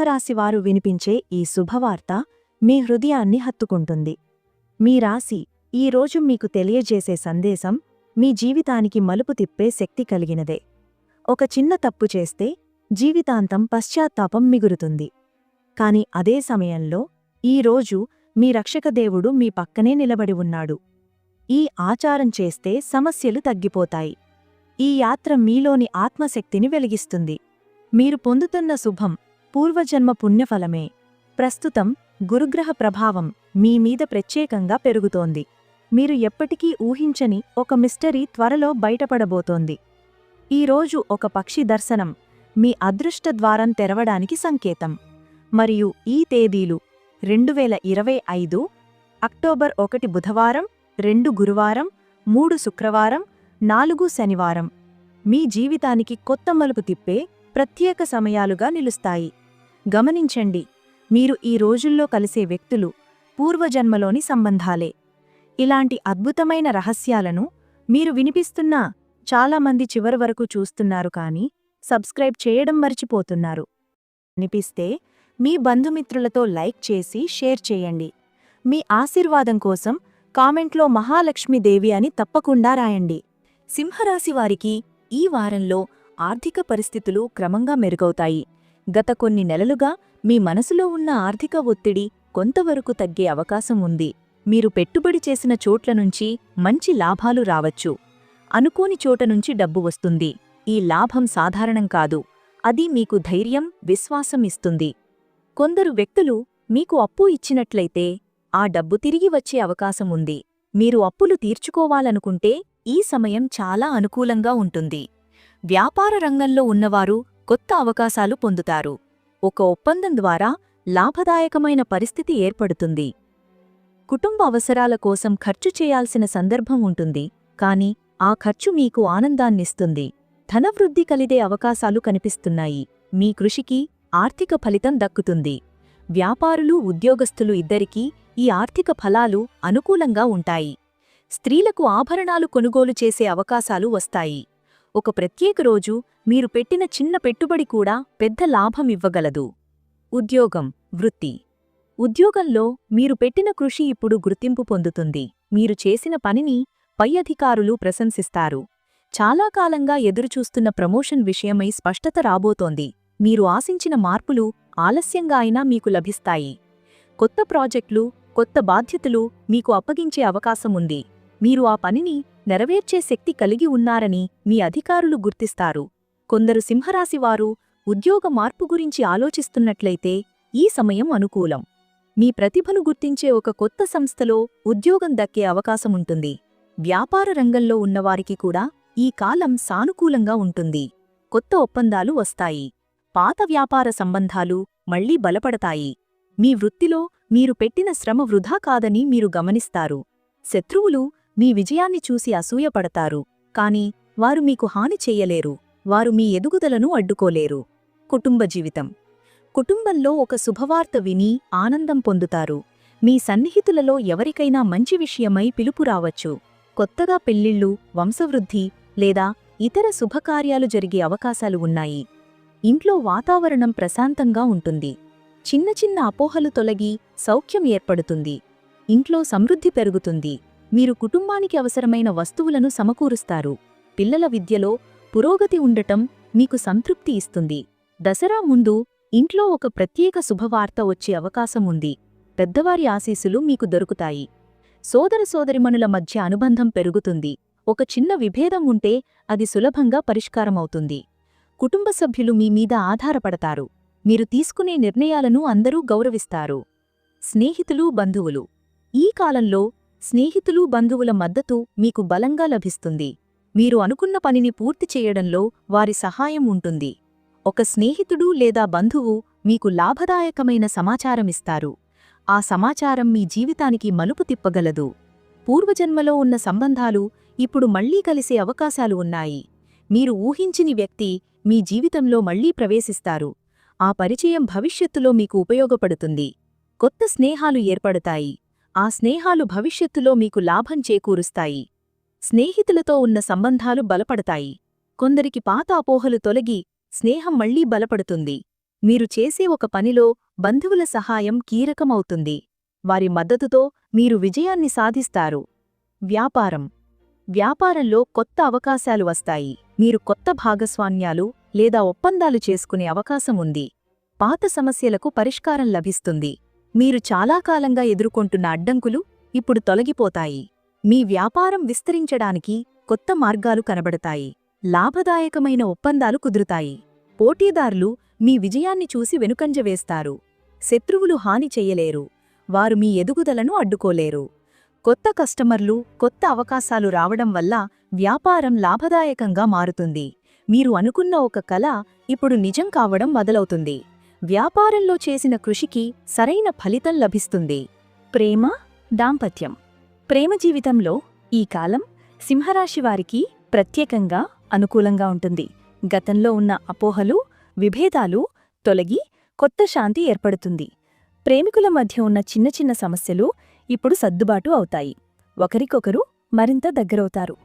సింహరాశివారు వినిపించే ఈ శుభవార్త మీ హృదయాన్ని హత్తుకుంటుంది. మీ రాశి ఈ రోజు మీకు తెలియజేసే సందేశం మీ జీవితానికి మలుపు తిప్పే శక్తి కలిగినదే. ఒక చిన్న తప్పు చేస్తే జీవితాంతం పశ్చాత్తాపం మిగురుతుంది. కాని అదే సమయంలో ఈ రోజు మీ రక్షకదేవుడు మీ పక్కనే నిలబడి ఉన్నాడు. ఈ ఆచారం చేస్తే సమస్యలు తగ్గిపోతాయి. ఈ యాత్ర మీలోని ఆత్మశక్తిని వెలిగిస్తుంది. మీరు పొందుతున్న శుభం పూర్వజన్మ పుణ్యఫలమే. ప్రస్తుతం గురుగ్రహ ప్రభావం మీ మీద ప్రత్యేకంగా పెరుగుతోంది. మీరు ఎప్పటికీ ఊహించని ఒక మిస్టరీ త్వరలో బయటపడబోతోంది. ఈరోజు ఒక పక్షి దర్శనం మీ అదృష్ట ద్వారం తెరవడానికి సంకేతం. మరియు ఈ తేదీలు రెండు వేల ఇరవై ఐదు అక్టోబర్ ఒకటి బుధవారం రెండు గురువారం మూడు శుక్రవారం నాలుగు శనివారం. మీ జీవితానికి కొత్త మలుపు తిప్పే ప్రత్యేక సమయాలుగా నిలుస్తాయి. గమనించండి మీరు ఈ రోజుల్లో కలిసే వ్యక్తులు పూర్వజన్మలోని సంబంధాలే. ఇలాంటి అద్భుతమైన రహస్యాలను మీరు వినిపిస్తున్నా చాలామంది చివరి వరకు చూస్తున్నారు కానీ సబ్స్క్రైబ్ చేయడం మర్చిపోతున్నారు. వినిపిస్తే మీ బంధుమిత్రులతో లైక్ చేసి షేర్ చేయండి. మీ ఆశీర్వాదం కోసం కామెంట్లో మహాలక్ష్మీదేవి అని తప్పకుండా రాయండి. సింహరాశివారికి ఈ వారంలో ఆర్థిక పరిస్థితులు క్రమంగా మెరుగవుతాయి. గత కొన్ని నెలలుగా మీ మనసులో ఉన్న ఆర్థిక ఒత్తిడి కొంతవరకు తగ్గే అవకాశం ఉంది. మీరు పెట్టుబడి చేసిన చోట్ల నుంచి మంచి లాభాలు రావచ్చు. అనుకోని చోట నుంచి డబ్బు వస్తుంది. ఈ లాభం సాధారణం కాదు. అది మీకు ధైర్యం విశ్వాసం ఇస్తుంది. కొందరు వ్యక్తులు మీకు అప్పు ఇచ్చినట్లయితే ఆ డబ్బు తిరిగి వచ్చే అవకాశం ఉంది. మీరు అప్పులు తీర్చుకోవాలనుకుంటే ఈ సమయం చాలా అనుకూలంగా ఉంటుంది. వ్యాపార రంగంలో ఉన్నవారు కొత్త అవకాశాలు పొందుతారు. ఒక ఒప్పందం ద్వారా లాభదాయకమైన పరిస్థితి ఏర్పడుతుంది. కుటుంబ అవసరాల కోసం ఖర్చు చేయాల్సిన సందర్భం ఉంటుంది. కాని ఆ ఖర్చు మీకు ఆనందాన్నిస్తుంది. ధనవృద్ధి కలిదే అవకాశాలు కనిపిస్తున్నాయి. మీ కృషికి ఆర్థిక ఫలితం దక్కుతుంది. వ్యాపారులు ఉద్యోగస్తులు ఇద్దరికీ ఈ ఆర్థిక ఫలాలు అనుకూలంగా ఉంటాయి. స్త్రీలకు ఆభరణాలు కొనుగోలు చేసే అవకాశాలు వస్తాయి. ఒక ప్రత్యేక రోజు మీరు పెట్టిన చిన్న పెట్టుబడి కూడా పెద్ద లాభం ఇవ్వగలదు. ఉద్యోగం వృత్తి. ఉద్యోగంలో మీరు పెట్టిన కృషి ఇప్పుడు గుర్తింపు పొందుతుంది. మీరు చేసిన పనిని పై అధికారులు ప్రశంసిస్తారు. చాలా కాలంగా ఎదురుచూస్తున్న ప్రమోషన్ విషయమై స్పష్టత రాబోతోంది. మీరు ఆశించిన మార్పులు ఆలస్యంగా అయినా మీకు లభిస్తాయి. కొత్త ప్రాజెక్టులు కొత్త బాధ్యతలు మీకు అప్పగించే అవకాశం ఉంది. మీరు ఆ పనిని నెరవేర్చే శక్తి కలిగి ఉన్నారని మీ అధికారులు గుర్తిస్తారు. కొందరు సింహరాశివారు ఉద్యోగ మార్పు గురించి ఆలోచిస్తున్నట్లయితే ఈ సమయం అనుకూలం. మీ ప్రతిభను గుర్తించే ఒక కొత్త సంస్థలో ఉద్యోగం దక్కే అవకాశముంటుంది వ్యాపార రంగంలో ఉన్నవారికి కూడా ఈ కాలం సానుకూలంగా ఉంటుంది. కొత్త ఒప్పందాలు వస్తాయి. పాత వ్యాపార సంబంధాలు మళ్ళీ బలపడతాయి. మీ వృత్తిలో మీరు పెట్టిన శ్రమ వృధా కాదని మీరు గమనిస్తారు. శత్రువులు మీ విజయాన్ని చూసి అసూయపడతారు. కాని వారు మీకు హాని చెయ్యలేరు వారు మీ ఎదుగుదలను అడ్డుకోలేరు. కుటుంబ జీవితం. కుటుంబంలో ఒక శుభవార్త విని ఆనందం పొందుతారు. మీ సన్నిహితులలో ఎవరికైనా మంచి విషయమై పిలుపు రావచ్చు. కొత్తగా పెళ్ళిళ్ళు వంశవృద్ధి లేదా ఇతర శుభకార్యాలు జరిగే అవకాశాలు ఉన్నాయి. ఇంట్లో వాతావరణం ప్రశాంతంగా ఉంటుంది. చిన్న చిన్న అపోహలు తొలగి సౌఖ్యం ఏర్పడుతుంది. ఇంట్లో సమృద్ధి పెరుగుతుంది. మీరు కుటుంబానికి అవసరమైన వస్తువులను సమకూరుస్తారు. పిల్లల విద్యలో పురోగతి ఉండటం మీకు సంతృప్తి ఇస్తుంది. దసరా ముందు ఇంట్లో ఒక ప్రత్యేక శుభవార్త వచ్చే అవకాశం ఉంది. పెద్దవారి ఆశీస్సులు మీకు దొరుకుతాయి. సోదర సోదరిమణుల మధ్య అనుబంధం పెరుగుతుంది. ఒక చిన్న విభేదం ఉంటే అది సులభంగా పరిష్కారమవుతుంది కుటుంబ సభ్యులు మీ మీద ఆధారపడతారు. మీరు తీసుకునే నిర్ణయాలను అందరూ గౌరవిస్తారు. స్నేహితులు బంధువులు. ఈ కాలంలో స్నేహితులు బంధువుల మద్దతు మీకు బలంగా లభిస్తుంది. మీరు అనుకున్న పనిని పూర్తి చేయడంలో వారి సహాయం ఉంటుంది. ఒక స్నేహితుడు లేదా బంధువు మీకు లాభదాయకమైన సమాచారమిస్తారు ఆ సమాచారం మీ జీవితానికి మలుపు తిప్పగలదు. పూర్వజన్మలో ఉన్న సంబంధాలు ఇప్పుడు మళ్ళీ కలిసే అవకాశాలు ఉన్నాయి. మీరు ఊహించిని వ్యక్తి మీ జీవితంలో మళ్ళీ ప్రవేశిస్తారు. ఆ పరిచయం భవిష్యత్తులో మీకు ఉపయోగపడుతుంది. కొత్త స్నేహాలు ఏర్పడతాయి. ఆ స్నేహాలు భవిష్యత్తులో మీకు లాభం చేకూరుస్తాయి. స్నేహితులతో ఉన్న సంబంధాలు బలపడతాయి. కొందరికి పాత అపోహలు తొలగి స్నేహం మళ్ళీ బలపడుతుంది. మీరు చేసే ఒక పనిలో బంధువుల సహాయం కీలకమవుతుంది వారి మద్దతుతో మీరు విజయాన్ని సాధిస్తారు. వ్యాపారం. వ్యాపారంలో కొత్త అవకాశాలు వస్తాయి. మీరు కొత్త భాగస్వామ్యాలు లేదా ఒప్పందాలు చేసుకునే అవకాశం ఉంది. పాత సమస్యలకు పరిష్కారం లభిస్తుంది. మీరు చాలా కాలంగా ఎదుర్కొంటున్న అడ్డంకులు ఇప్పుడు తొలగిపోతాయి. మీ వ్యాపారం విస్తరించడానికి కొత్త మార్గాలు కనబడతాయి. లాభదాయకమైన ఒప్పందాలు కుదురుతాయి. పోటీదారులు మీ విజయాన్ని చూసి వెనుకంజ వేస్తారు. శత్రువులు హాని చెయ్యలేరు వారు మీ ఎదుగుదలను అడ్డుకోలేరు. కొత్త కస్టమర్లు కొత్త అవకాశాలు రావడం వల్ల వ్యాపారం లాభదాయకంగా మారుతుంది. మీరు అనుకున్న ఒక కల ఇప్పుడు నిజం కావడం మొదలవుతుంది. వ్యాపారంలో చేసిన కృషికి సరైన ఫలితం లభిస్తుంది. ప్రేమ దాంపత్యం. ప్రేమ జీవితంలో ఈ కాలం సింహరాశివారికి ప్రత్యేకంగా అనుకూలంగా ఉంటుంది. గతంలో ఉన్న అపోహలు విభేదాలు తొలగి కొత్త శాంతి ఏర్పడుతుంది. ప్రేమికుల మధ్య ఉన్న చిన్న చిన్న సమస్యలు ఇప్పుడు సర్దుబాటు అవుతాయి. ఒకరికొకరు మరింత దగ్గరవుతారు.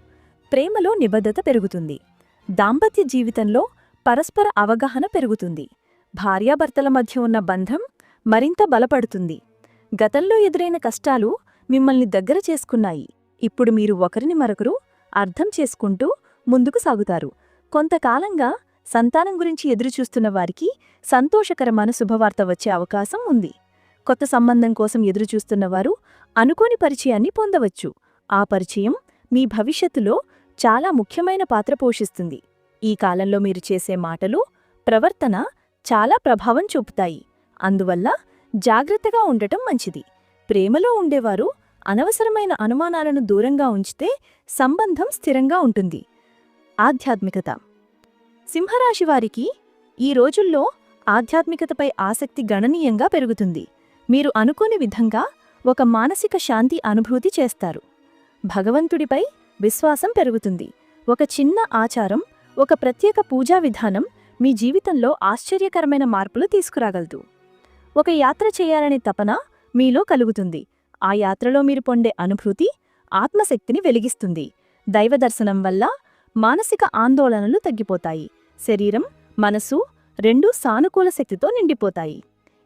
ప్రేమలో నిబద్ధత పెరుగుతుంది. దాంపత్య జీవితంలో పరస్పర అవగాహన పెరుగుతుంది. భార్యాభర్తల మధ్య ఉన్న బంధం మరింత బలపడుతుంది. గతంలో ఎదురైన కష్టాలు మిమ్మల్ని దగ్గర చేసుకున్నాయి. ఇప్పుడు మీరు ఒకరిని మరొకరు అర్థం చేసుకుంటూ ముందుకు సాగుతారు. కొంతకాలంగా సంతానం గురించి ఎదురుచూస్తున్న వారికి సంతోషకరమైన శుభవార్త వచ్చే అవకాశం ఉంది. కొత్త సంబంధం కోసం ఎదురుచూస్తున్నవారు అనుకోని పరిచయాన్ని పొందవచ్చు. ఆ పరిచయం మీ భవిష్యత్తులో చాలా ముఖ్యమైన పాత్ర పోషిస్తుంది. ఈ కాలంలో మీరు చేసే మాటలు ప్రవర్తన చాలా ప్రభావం చూపుతాయి. అందువల్ల జాగ్రత్తగా ఉండటం మంచిది. ప్రేమలో ఉండేవారు అనవసరమైన అనుమానాలను దూరంగా ఉంచితే సంబంధం స్థిరంగా ఉంటుంది. ఆధ్యాత్మికత. సింహరాశివారికి ఈ రోజుల్లో ఆధ్యాత్మికతపై ఆసక్తి గణనీయంగా పెరుగుతుంది. మీరు అనుకోని విధంగా ఒక మానసిక శాంతి అనుభూతి చేస్తారు. భగవంతుడిపై విశ్వాసం పెరుగుతుంది. ఒక చిన్న ఆచారం ఒక ప్రత్యేక పూజా విధానం మీ జీవితంలో ఆశ్చర్యకరమైన మార్పులు తీసుకురాగలదు. ఒక యాత్ర చేయాలనే తపన మీలో కలుగుతుంది. ఆ యాత్రలో మీరు పొందే అనుభూతి ఆత్మశక్తిని వెలిగిస్తుంది. దైవదర్శనం వల్ల మానసిక ఆందోళనలు తగ్గిపోతాయి. శరీరం మనసు రెండూ సానుకూల శక్తితో నిండిపోతాయి.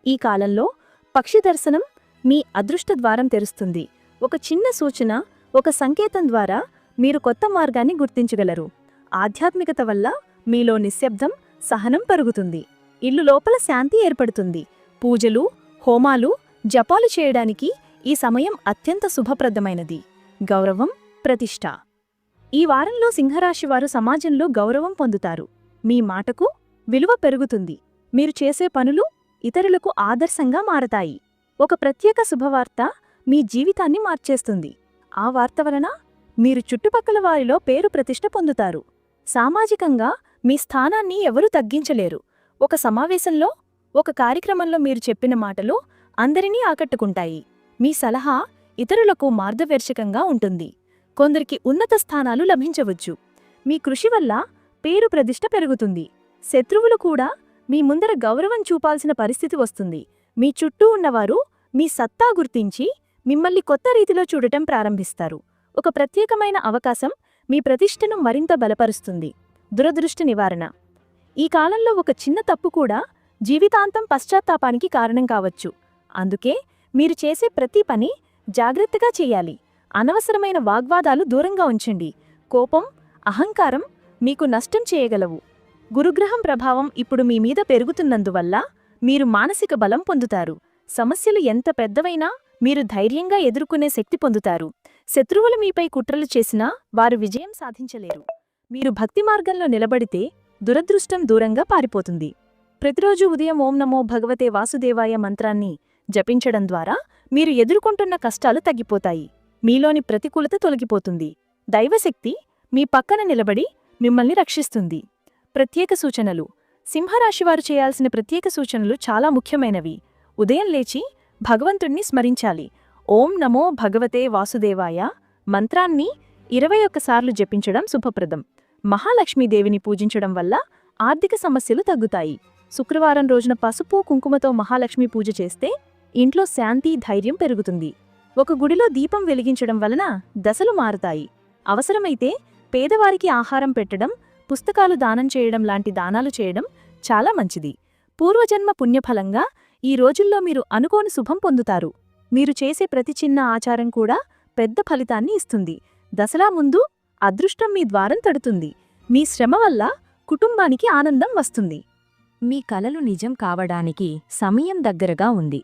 ఈ కాలంలో పక్షి దర్శనం మీ అదృష్ట ద్వారం తెరుస్తుంది. ఒక చిన్న సూచన ఒక సంకేతం ద్వారా మీరు కొత్త మార్గాన్ని గుర్తించగలరు. ఆధ్యాత్మికత వల్ల మీలో నిశ్శబ్దం సహనం పెరుగుతుంది. ఇల్లు లోపల శాంతి ఏర్పడుతుంది. పూజలు హోమాలు జపాలు చేయడానికి ఈ సమయం అత్యంత శుభప్రదమైనది. గౌరవం ప్రతిష్ట. ఈ వారంలో సింహరాశివారు సమాజంలో గౌరవం పొందుతారు. మీ మాటకు విలువ పెరుగుతుంది. మీరు చేసే పనులు ఇతరులకు ఆదర్శంగా మారతాయి. ఒక ప్రత్యేక శుభవార్త మీ జీవితాన్ని మార్చేస్తుంది. ఆ వార్త వలన మీరు చుట్టుపక్కల వారిలో పేరు ప్రతిష్ట పొందుతారు. సామాజికంగా మీ స్థానాన్ని ఎవరూ తగ్గించలేరు. ఒక సమావేశంలో ఒక కార్యక్రమంలో మీరు చెప్పిన మాటలు అందరినీ ఆకట్టుకుంటాయి. మీ సలహా ఇతరులకు మార్గదర్శకంగా ఉంటుంది. కొందరికి ఉన్నత స్థానాలు లభించవచ్చు. మీ కృషి వల్ల పేరు ప్రతిష్ట పెరుగుతుంది. శత్రువులు కూడా మీ ముందర గౌరవం చూపాల్సిన పరిస్థితి వస్తుంది. మీ చుట్టూ ఉన్నవారు మీ సత్తా గుర్తించి మిమ్మల్ని కొత్త రీతిలో చూడటం ప్రారంభిస్తారు. ఒక ప్రత్యేకమైన అవకాశం మీ ప్రతిష్టను మరింత బలపరుస్తుంది. దురదృష్టి నివారణ. ఈ కాలంలో ఒక చిన్న తప్పు కూడా జీవితాంతం పశ్చాత్తాపానికి కారణం కావచ్చు. అందుకే మీరు చేసే ప్రతి పని జాగ్రత్తగా చేయాలి. అనవసరమైన వాగ్వాదాలు దూరంగా ఉంచండి. కోపం అహంకారం మీకు నష్టం చేయగలవు. గురుగ్రహం ప్రభావం ఇప్పుడు మీ మీద పెరుగుతున్నందువల్ల మీరు మానసిక బలం పొందుతారు. సమస్యలు ఎంత పెద్దవైనా మీరు ధైర్యంగా ఎదుర్కొనే శక్తి పొందుతారు. శత్రువులు మీపై కుట్రలు చేసినా వారు విజయం సాధించలేరు. మీరు భక్తి మార్గంలో నిలబడితే దురదృష్టం దూరంగా పారిపోతుంది. ప్రతిరోజు ఉదయం ఓం నమో భగవతే వాసుదేవాయ మంత్రాన్ని జపించడం ద్వారా మీరు ఎదుర్కొంటున్న కష్టాలు తగ్గిపోతాయి. మీలోని ప్రతికూలత తొలగిపోతుంది. దైవశక్తి మీ పక్కన నిలబడి మిమ్మల్ని రక్షిస్తుంది. ప్రత్యేక సూచనలు. సింహరాశివారు చేయాల్సిన ప్రత్యేక సూచనలు చాలా ముఖ్యమైనవి. ఉదయం లేచి భగవంతుణ్ణి స్మరించాలి. ఓం నమో భగవతే వాసుదేవాయ మంత్రాన్ని ఇరవై ఒక్కసార్లు జపించడం శుభప్రదం. మహాలక్ష్మీదేవిని పూజించడం వల్ల ఆర్థిక సమస్యలు తగ్గుతాయి. శుక్రవారం రోజున పసుపు కుంకుమతో మహాలక్ష్మి పూజ చేస్తే ఇంట్లో శాంతి ధైర్యం పెరుగుతుంది. ఒక గుడిలో దీపం వెలిగించడం వలన దశలు మారుతాయి. అవసరమైతే పేదవారికి ఆహారం పెట్టడం పుస్తకాలు దానం చేయడం లాంటి దానాలు చేయడం చాలా మంచిది. పూర్వజన్మ పుణ్యఫలంగా ఈ రోజుల్లో మీరు అనుకోని శుభం పొందుతారు. మీరు చేసే ప్రతి చిన్న ఆచారం కూడా పెద్ద ఫలితాన్ని ఇస్తుంది. దసరా ముందు అదృష్టం మీ ద్వారం తడుతుంది. మీ శ్రమ వల్ల కుటుంబానికి ఆనందం వస్తుంది. మీ కలలు నిజం కావడానికి సమయం దగ్గరగా ఉంది.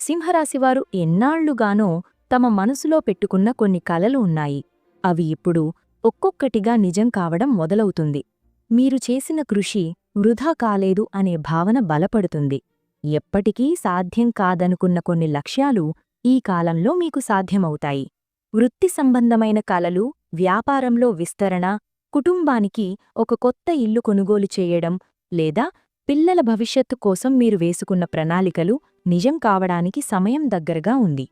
సింహరాశివారు ఎన్నాళ్ళుగానో తమ మనసులో పెట్టుకున్న కొన్ని కలలు ఉన్నాయి. అవి ఇప్పుడు ఒక్కొక్కటిగా నిజం కావడం మొదలవుతుంది. మీరు చేసిన కృషి వృధా కాలేదు అనే భావన బలపడుతుంది. ఎప్పటికీ సాధ్యం కాదనుకున్న కొన్ని లక్ష్యాలు ఈ కాలంలో మీకు సాధ్యమవుతాయి. వృత్తి సంబంధమైన కలలు వ్యాపారంలో విస్తరణ కుటుంబానికి ఒక కొత్త ఇల్లు కొనుగోలు చేయడం లేదా పిల్లల భవిష్యత్తు కోసం మీరు వేసుకున్న ప్రణాళికలు నిజం కావడానికి సమయం దగ్గరగా ఉంది.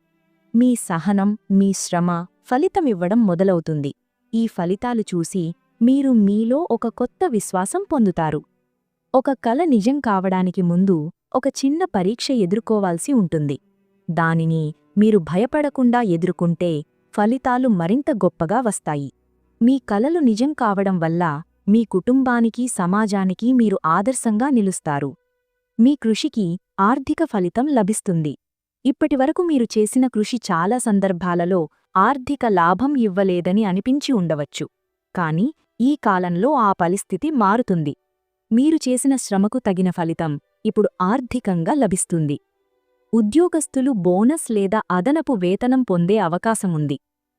మీ సహనం మీ శ్రమ ఫలితమివ్వడం మొదలవుతుంది. ఈ ఫలితాలు చూసి మీరు మీలో ఒక కొత్త విశ్వాసం పొందుతారు. ఒక కల నిజం కావడానికి ముందు ఒక చిన్న పరీక్ష ఎదుర్కోవాల్సి ఉంటుంది. దానిని మీరు భయపడకుండా ఎదుర్కొంటే ఫలితాలు మరింత గొప్పగా వస్తాయి. మీ కలలు నిజం కావడం వల్ల మీ కుటుంబానికి సమాజానికి మీరు ఆదర్శంగా నిలుస్తారు. మీ కృషికి ఆర్థిక ఫలితం లభిస్తుంది. ఇప్పటివరకు మీరు చేసిన కృషి చాలా సందర్భాలలో ఆర్థిక లాభం ఇవ్వలేదని అనిపించి ఉండవచ్చు. కాని ఈ కాలంలో ఆ పరిస్థితి మారుతుంది. మీరు చేసిన శ్రమకు తగిన ఫలితం ఇప్పుడు ఆర్థికంగా లభిస్తుంది. ఉద్యోగస్తులు బోనస్ లేదా అదనపు వేతనం పొందే అవకాశముంది.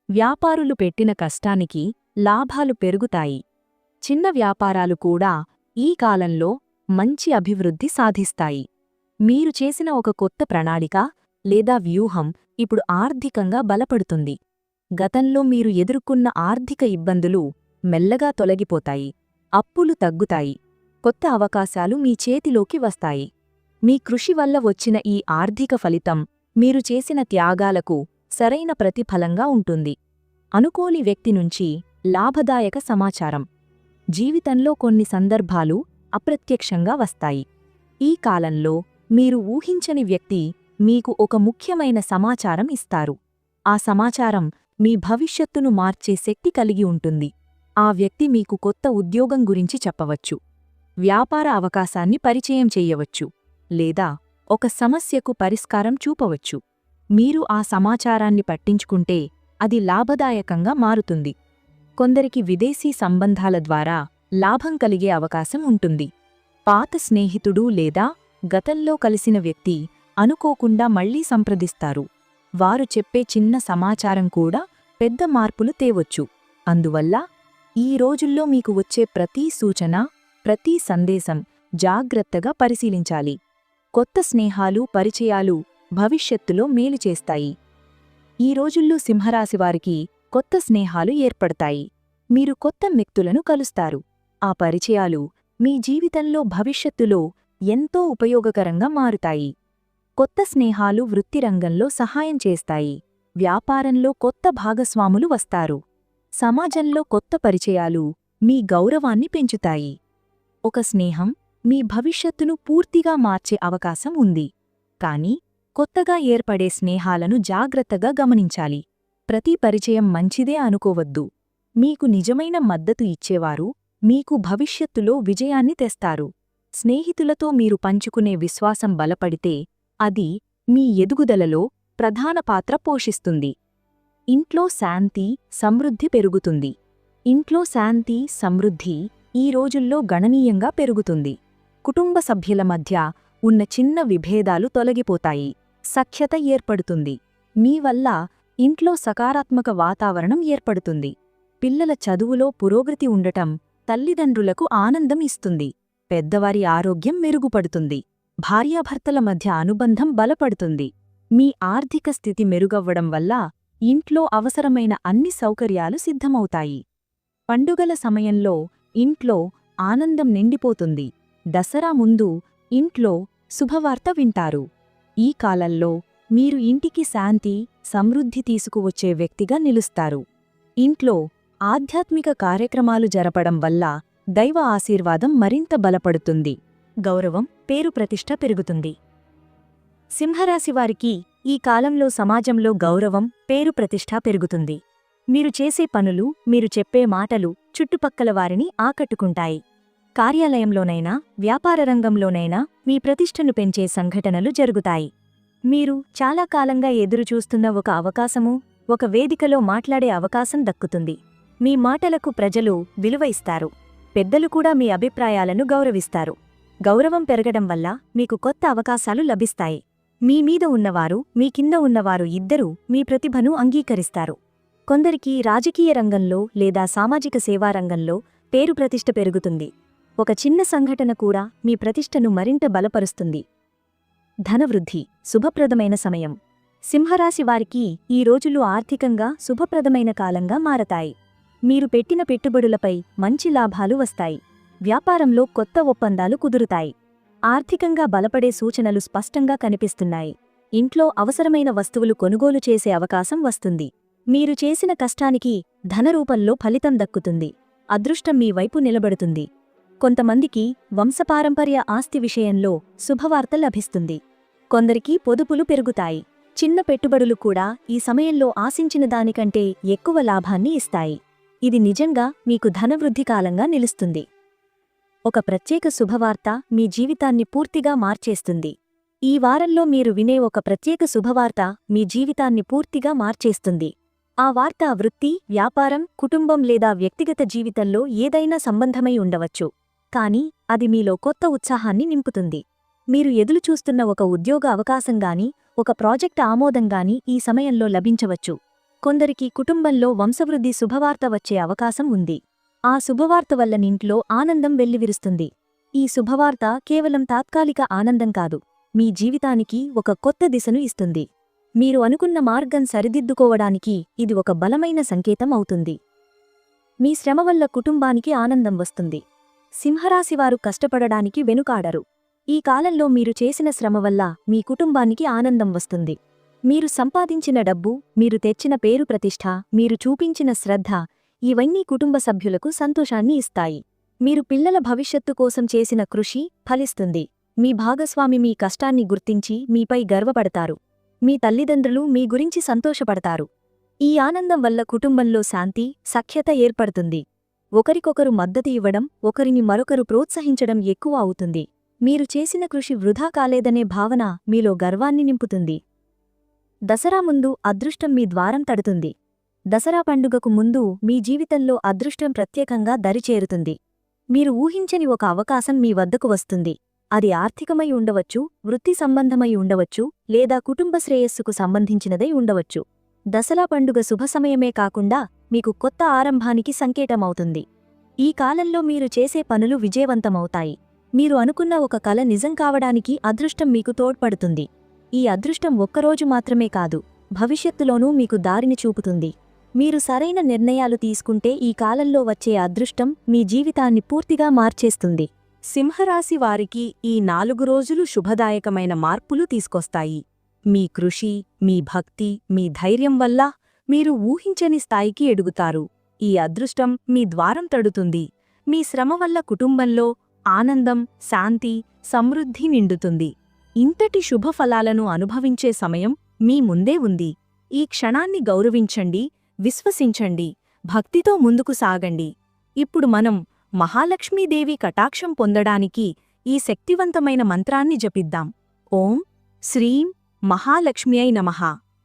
వ్యాపారులు పెట్టిన కష్టానికి లాభాలు పెరుగుతాయి. చిన్న వ్యాపారాలు కూడా ఈ కాలంలో మంచి అభివృద్ధి సాధిస్తాయి. మీరు చేసిన ఒక కొత్త ప్రణాళిక లేదా వ్యూహం ఇప్పుడు ఆర్థికంగా బలపడుతుంది. గతంలో మీరు ఎదుర్కొన్న ఆర్థిక ఇబ్బందులు మెల్లగా తొలగిపోతాయి. అప్పులు తగ్గుతాయి. కొత్త అవకాశాలు మీ చేతిలోకి వస్తాయి. మీ కృషి వల్ల వచ్చిన ఈ ఆర్థిక ఫలితం మీరు చేసిన త్యాగాలకు సరైన ప్రతిఫలంగా ఉంటుంది. అనుకోని వ్యక్తి నుంచి లాభదాయక సమాచారం. జీవితంలో కొన్ని సందర్భాలు అప్రత్యక్షంగా వస్తాయి. ఈ కాలంలో మీరు ఊహించని వ్యక్తి మీకు ఒక ముఖ్యమైన సమాచారం ఇస్తారు. ఆ సమాచారం మీ భవిష్యత్తును మార్చే శక్తి కలిగి ఉంటుంది. ఆ వ్యక్తి మీకు కొత్త ఉద్యోగం గురించి చెప్పవచ్చు. వ్యాపార అవకాశాన్ని పరిచయం చెయ్యవచ్చు లేదా ఒక సమస్యకు పరిష్కారం చూపవచ్చు. మీరు ఆ సమాచారాన్ని పట్టించుకుంటే అది లాభదాయకంగా మారుతుంది. కొందరికి విదేశీ సంబంధాల ద్వారా లాభం కలిగే అవకాశం ఉంటుంది. పాత స్నేహితుడు లేదా గతంలో కలిసిన వ్యక్తి అనుకోకుండా మళ్ళీ సంప్రదిస్తారు. వారు చెప్పే చిన్న సమాచారం కూడా పెద్ద మార్పులు తేవచ్చు. అందువల్ల ఈ రోజుల్లో మీకు వచ్చే ప్రతి సూచన ప్రతి సందేశం జాగ్రత్తగా పరిశీలించాలి. కొత్త స్నేహాలు పరిచయాలు భవిష్యత్తులో మేలు చేస్తాయి. ఈ రోజుల్లో సింహరాశివారికి కొత్త స్నేహాలు ఏర్పడతాయి. మీరు కొత్త వ్యక్తులను కలుస్తారు. ఆ పరిచయాలు మీ జీవితంలో భవిష్యత్తులో ఎంతో ఉపయోగకరంగా మారుతాయి. కొత్త స్నేహాలు వృత్తిరంగంలో సహాయం చేస్తాయి. వ్యాపారంలో కొత్త భాగస్వాములు వస్తారు. సమాజంలో కొత్త పరిచయాలు మీ గౌరవాన్ని పెంచుతాయి. ఒక స్నేహం మీ భవిష్యత్తును పూర్తిగా మార్చే అవకాశం ఉంది. కాని కొత్తగా ఏర్పడే స్నేహాలను జాగ్రత్తగా గమనించాలి. ప్రతి పరిచయం మంచిదే అనుకోవద్దు. మీకు నిజమైన మద్దతు ఇచ్చేవారు మీకు భవిష్యత్తులో విజయాన్ని తెస్తారు. స్నేహితులతో మీరు పంచుకునే విశ్వాసం బలపడితే అది మీ ఎదుగుదలలో ప్రధాన పాత్ర పోషిస్తుంది. ఇంట్లో శాంతి సమృద్ధి పెరుగుతుంది. ఇంట్లో శాంతి సమృద్ధి ఈ రోజుల్లో గణనీయంగా పెరుగుతుంది. కుటుంబ సభ్యుల మధ్య ఉన్న చిన్న విభేదాలు తొలగిపోతాయి. సఖ్యత ఏర్పడుతుంది. మీ వల్ల ఇంట్లో సకారాత్మక వాతావరణం ఏర్పడుతుంది. పిల్లల చదువులో పురోగతి ఉండటం తల్లిదండ్రులకు ఆనందం ఇస్తుంది. పెద్దవారి ఆరోగ్యం మెరుగుపడుతుంది. భార్యాభర్తల మధ్య అనుబంధం బలపడుతుంది. మీ ఆర్థిక స్థితి మెరుగవ్వడం వల్ల ఇంట్లో అవసరమైన అన్ని సౌకర్యాలు సిద్ధమవుతాయి. పండుగల సమయంలో ఇంట్లో ఆనందం నిండిపోతుంది. దసరా ముందు ఇంట్లో శుభవార్త వింటారు. ఈ కాలంలో మీరు ఇంటికి శాంతి సమృద్ధి తీసుకువచ్చే వ్యక్తిగా నిలుస్తారు. ఇంట్లో ఆధ్యాత్మిక కార్యక్రమాలు జరపడం వల్ల దైవ ఆశీర్వాదం మరింత బలపడుతుంది. గౌరవం పేరు ప్రతిష్ట పెరుగుతుంది. సింహరాశివారికి ఈ కాలంలో సమాజంలో గౌరవం పేరు ప్రతిష్ట పెరుగుతుంది. మీరు చేసే పనులు మీరు చెప్పే మాటలు చుట్టుపక్కల వారిని ఆకట్టుకుంటాయి. కార్యాలయంలోనైనా వ్యాపార రంగంలోనైనా మీ ప్రతిష్టను పెంచే సంఘటనలు జరుగుతాయి. మీరు చాలా కాలంగా ఎదురుచూస్తున్న ఒక అవకాశము ఒక వేదికలో మాట్లాడే అవకాశం దక్కుతుంది. మీ మాటలకు ప్రజలు విలువ ఇస్తారు. పెద్దలు కూడా మీ అభిప్రాయాలను గౌరవిస్తారు. గౌరవం పెరగడం వల్ల మీకు కొత్త అవకాశాలు లభిస్తాయి. మీ మీద ఉన్నవారు మీ కింద ఉన్నవారు ఇద్దరూ మీ ప్రతిభను అంగీకరిస్తారు. కొందరికి రాజకీయ రంగంలో లేదా సామాజిక సేవా రంగంలో పేరు ప్రతిష్ట పెరుగుతుంది. ఒక చిన్న సంఘటన కూడా మీ ప్రతిష్టను మరింత బలపరుస్తుంది. ధనవృద్ధి శుభప్రదమైన సమయం. సింహరాశి వారికి ఈ రోజులు ఆర్థికంగా శుభప్రదమైన కాలంగా మారతాయి. మీరు పెట్టిన పెట్టుబడులపై మంచి లాభాలు వస్తాయి. వ్యాపారంలో కొత్త ఒప్పందాలు కుదురుతాయి. ఆర్థికంగా బలపడే సూచనలు స్పష్టంగా కనిపిస్తున్నాయి. ఇంట్లో అవసరమైన వస్తువులు కొనుగోలు చేసే అవకాశం వస్తుంది. మీరు చేసిన కష్టానికి ధనరూపంలో ఫలితం దక్కుతుంది. అదృష్టం మీ వైపు నిలబడుతుంది. కొంతమందికి వంశపారంపర్య ఆస్తి విషయంలో శుభవార్త లభిస్తుంది. కొందరికి పొదుపులు పెరుగుతాయి. చిన్న పెట్టుబడులు కూడా ఈ సమయంలో ఆశించిన దానికంటే ఎక్కువ లాభాన్ని ఇస్తాయి. ఇది నిజంగా మీకు ధనవృద్ధి కాలంగా నిలుస్తుంది. ఒక ప్రత్యేక శుభవార్త మీ జీవితాన్ని పూర్తిగా మార్చేస్తుంది. ఈ వారంలో మీరు వినే ఒక ప్రత్యేక శుభవార్త మీ జీవితాన్ని పూర్తిగా మార్చేస్తుంది. ఆ వార్త వృత్తి వ్యాపారం కుటుంబం లేదా వ్యక్తిగత జీవితంలో ఏదైనా సంబంధమై ఉండవచ్చు. కానీ అది మీలో కొత్త ఉత్సాహాన్ని నింపుతుంది. మీరు ఎదులుచూస్తున్న ఒక ఉద్యోగ అవకాశంగాని ఒక ప్రాజెక్ట్ ఆమోదంగాని ఈ సమయంలో లభించవచ్చు. కొందరికి కుటుంబంలో వంశవృద్ధి శుభవార్త వచ్చే అవకాశం ఉంది. ఆ శుభవార్త వల్ల నింట్లో ఆనందం వెల్లివిరుస్తుంది. ఈ శుభవార్త కేవలం తాత్కాలిక ఆనందం కాదు మీ జీవితానికి ఒక కొత్త దిశను ఇస్తుంది. మీరు అనుకున్న మార్గం సరిదిద్దుకోవడానికి ఇది ఒక బలమైన సంకేతం అవుతుంది. మీ శ్రమ వల్ల కుటుంబానికి ఆనందం వస్తుంది. సింహరాశివారు కష్టపడడానికి వెనుకాడరు. ఈ కాలంలో మీరు చేసిన శ్రమ వల్ల మీ కుటుంబానికి ఆనందం వస్తుంది. మీరు సంపాదించిన డబ్బు మీరు తెచ్చిన పేరు ప్రతిష్ఠ మీరు చూపించిన శ్రద్ధ ఇవన్నీ కుటుంబ సభ్యులకు సంతోషాన్ని ఇస్తాయి. మీరు పిల్లల భవిష్యత్తు కోసం చేసిన కృషి ఫలిస్తుంది. మీ భాగస్వామి మీ కష్టాన్ని గుర్తించి మీపై గర్వపడతారు. మీ తల్లిదండ్రులు మీ గురించి సంతోషపడతారు. ఈ ఆనందం వల్ల కుటుంబంలో శాంతి సఖ్యత ఏర్పడుతుంది. ఒకరికొకరు మద్దతు ఇవ్వడం ఒకరిని మరొకరు ప్రోత్సహించడం ఎక్కువ అవుతుంది. మీరు చేసిన కృషి వృధా కాలేదనే భావన మీలో గర్వాన్ని నింపుతుంది. దసరా ముందు అదృష్టం మీ ద్వారం తడుతుంది. దసరా పండుగకు ముందు మీ జీవితంలో అదృష్టం ప్రత్యేకంగా దరిచేరుతుంది. మీరు ఊహించని ఒక అవకాశం మీ వద్దకు వస్తుంది. అది ఆర్థికమై ఉండవచ్చు వృత్తి సంబంధమై ఉండవచ్చు లేదా కుటుంబ శ్రేయస్సుకు సంబంధించినదై ఉండవచ్చు. దసరా పండుగ శుభ సమయమే కాకుండా మీకు కొత్త ఆరంభానికి సంకేతమవుతుంది. ఈ కాలంలో మీరు చేసే పనులు విజయవంతమవుతాయి. మీరు అనుకున్న ఒక కల నిజం కావడానికి అదృష్టం మీకు తోడ్పడుతుంది. ఈ అదృష్టం ఒక్కరోజు మాత్రమే కాదు భవిష్యత్తులోనూ మీకు దారిని చూపుతుంది. మీరు సరైన నిర్ణయాలు తీసుకుంటే ఈ కాలంలో వచ్చే అదృష్టం మీ జీవితాన్ని పూర్తిగా మార్చేస్తుంది. సింహరాశి వారికి ఈ నాలుగు రోజులు శుభదాయకమైన మార్పులు తీసుకొస్తాయి. మీ కృషి మీ భక్తి మీ ధైర్యం వల్ల మీరు ఊహించని స్థాయికి ఎడుగుతారు. ఈ అదృష్టం మీ ద్వారం తడుతుంది. మీ శ్రమ వల్ల కుటుంబంలో ఆనందం శాంతి సమృద్ధి నిండుతుంది. ఇంతటి శుభఫలాలను అనుభవించే సమయం మీ ముందే ఉంది. ఈ క్షణాన్ని గౌరవించండి విశ్వసించండి భక్తితో ముందుకు సాగండి. ఇప్పుడు మనం మహాలక్ష్మీదేవి కటాక్షం పొందడానికి ఈ శక్తివంతమైన మంత్రాన్ని జపిద్దాం. ఓం శ్రీం మహాలక్ష్మ్యై నమః.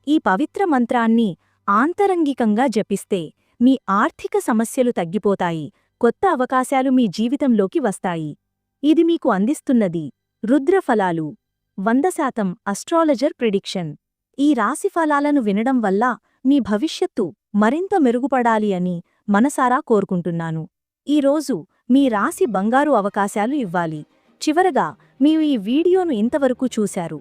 ఈ పవిత్ర మంత్రాన్ని ఆంతరంగికంగా జపిస్తే మీ ఆర్థిక సమస్యలు తగ్గిపోతాయి కొత్త అవకాశాలు మీ జీవితంలోకి వస్తాయి. ఇది మీకు అందిస్తున్నది రుద్రఫలాలు వంద శాతం అస్ట్రాలజర్ ప్రిడిక్షన్. ఈ రాశి ఫలాలను వినడం వల్ల మీ భవిష్యత్తు మరింత మెరుగుపడాలి అని మనసారా కోరుకుంటున్నాను. ఈరోజు మీ రాశి బంగారు అవకాశాలు ఇవ్వాలి. చివరగా మీరు ఈ వీడియోను ఇంతవరకు చూశారు.